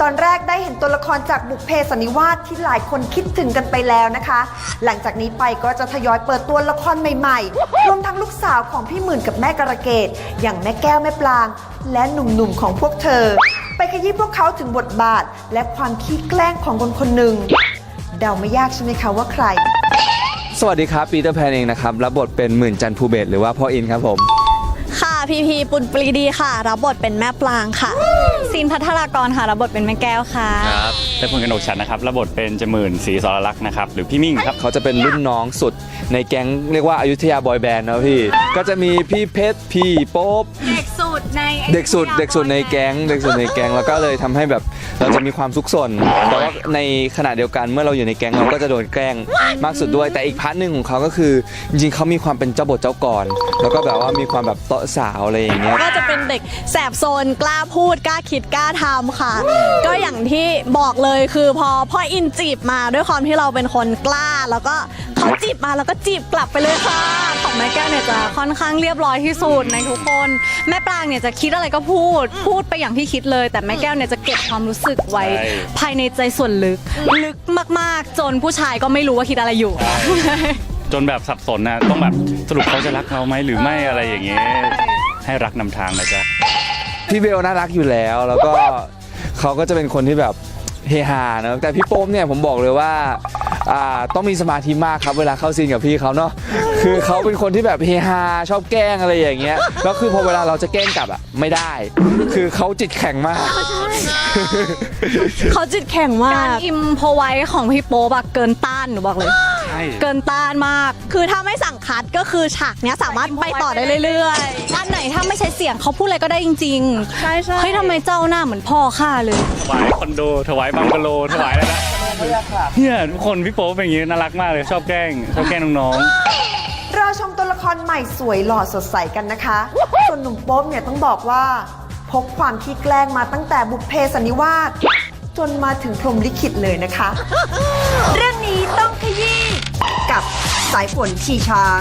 ตตอนแรกได้เห็นตัวละครจากบุพเพสันนิวาสที่หลายคนคิดถึงกันไปแล้วนะคะ หลังจากนี้ไปก็จะทยอยเปิดตัวละครใหม่ๆ รวมทั้งลูกสาวของพี่หมื่นกับแม่กระเกดอย่างแม่แก้วแม่ปลาง และหนุ่มๆของพวกเธอ ไปขยี้พวกเขาถึงบทบาท และความขี้แกล้งของคนคนหนึ่งเดาไม่ยากใช่ไหมคะว่าใคร สวัสดีครับปีเตอร์แพนเองนะครับรับบทเป็นหมื่นจันทร์ภูเบศรหรือว่าพ่ออินครับผม พีพีปุณปรีดีค่ะ รับบทเป็นแม่ปลางค่ะซีนพัทรากรค่ะรับบทเป็นแม่แก้วค่ะครับและพลกนกฉันนะครับระบทเป็นจมื่นศรีสรลักษณ์นะครับหรือพี่มิ่งครับเขาจะเป็นรุ่นน้องสุดในแก๊งเรียกว่าอายุทยาบอยแบนด์นะพี่ ก็จะมีพี่เพชรพี่โป๊ปเด็กสุ ดในเด็กสุดเด็กสุดในแก๊งเด็กสุดในแก๊งแล้วก็เลยทำให้แบบเราจะมีความซุกซนแต่ว่าในขณะเดียวกันเมื่อเราอยู่ในแก๊งเราก็จะโดนแกล้งมากสุดด้วย แต่อีกพาร์ทหนึ่งของเขาก็คือจริงๆเขามีความเป็นเจ้าบทเจ้ากรแล้วก็แบบว่ามีความแบบเตาะสาวอะไรอย่างเงี้ย ก็จะเป็นเด็กแสบโซนกล้าพูดกล้าคิดกล้าทำค่ะ ก็อย่างที่บอกเลยคือพอพ่ออินจีบมาด้วยความที่เราเป็นคนกล้า แล้วก็เขาจีบมาแล้วก็จีบกลับไปเลยค่ะ ของแม่แก้วเนี่ยจะค่อนข้างเรียบร้อยที่สุดในทุกคน แม่ปรางเนี่ยจะคิดอะไรก็พูด พูดไปอย่างที่คิดเลย แต่แม่แก้วเนี่ยจะเก็บความรู้สึกไว้ ใช่ ภายในใจส่วนลึก ลึกมาก ๆ จนผู้ชายก็ไม่รู้ว่าคิดอะไรอยู่ จนแบบสับสนนะต้องแบบสรุปเขาจะรักเราไหมหรือไม่อะไรอย่างเงี้ยให้รักนำทางนะจ๊ะ พี่เบลน่ารักอยู่แล้ว แล้วก็ เขาก็จะเป็นคนที่แบบเฮฮาเนอะแต่พี่โป๊มเนี่ยผมบอกเลยว่า อ่าต้องมีสมาธิมากครับเวลาเข้าซีนกับพี่เขาเนาะคือเขาเป็นคนที่แบบเฮฮาชอบแกล้งอะไรอย่างเงี้ยแล้วคือพอเวลาเราจะแกล้งกลับอะไม่ได้ คือเขาจิตแข็งมาก เขาจิตแข็งมาก การอิมพอไว้ของพี่โป๊บอะเกินต้านหนูบอกเลยใช่เกินต้านมาก คือถ้าไม่สั่งคัดก็คือฉากเนี้ยสามารถไปต่อได้เรื่อยๆ อันไหนถ้าไม่ใช้เสียงเขาพูดอะไรก็ได้จริงๆ ใช่ใช่เฮ้ยทำไมเจ้าหน้าเหมือนพ่อข้าเลย ถวายคอนโด ถวายบังกะโล ถวายอะไรนะ เนี่ยทุกคนพี่โป๊ปเป็นอย่างงี้น่ารักมากเลยชอบแกล้งชอบแกล้งน้องรอชมตัวละครใหม่สวยหล่อสดใสกันนะคะ ส่วนหนุ่มโป๊ปเนี่ยต้องบอกว่า พกความขี้แกล้งมาตั้งแต่บุพเพสันนิวาสจนมาถึงพรหมลิขิตเลยนะคะ เรื่องนี้ต้องขยี้กับสายฝนชีช้าง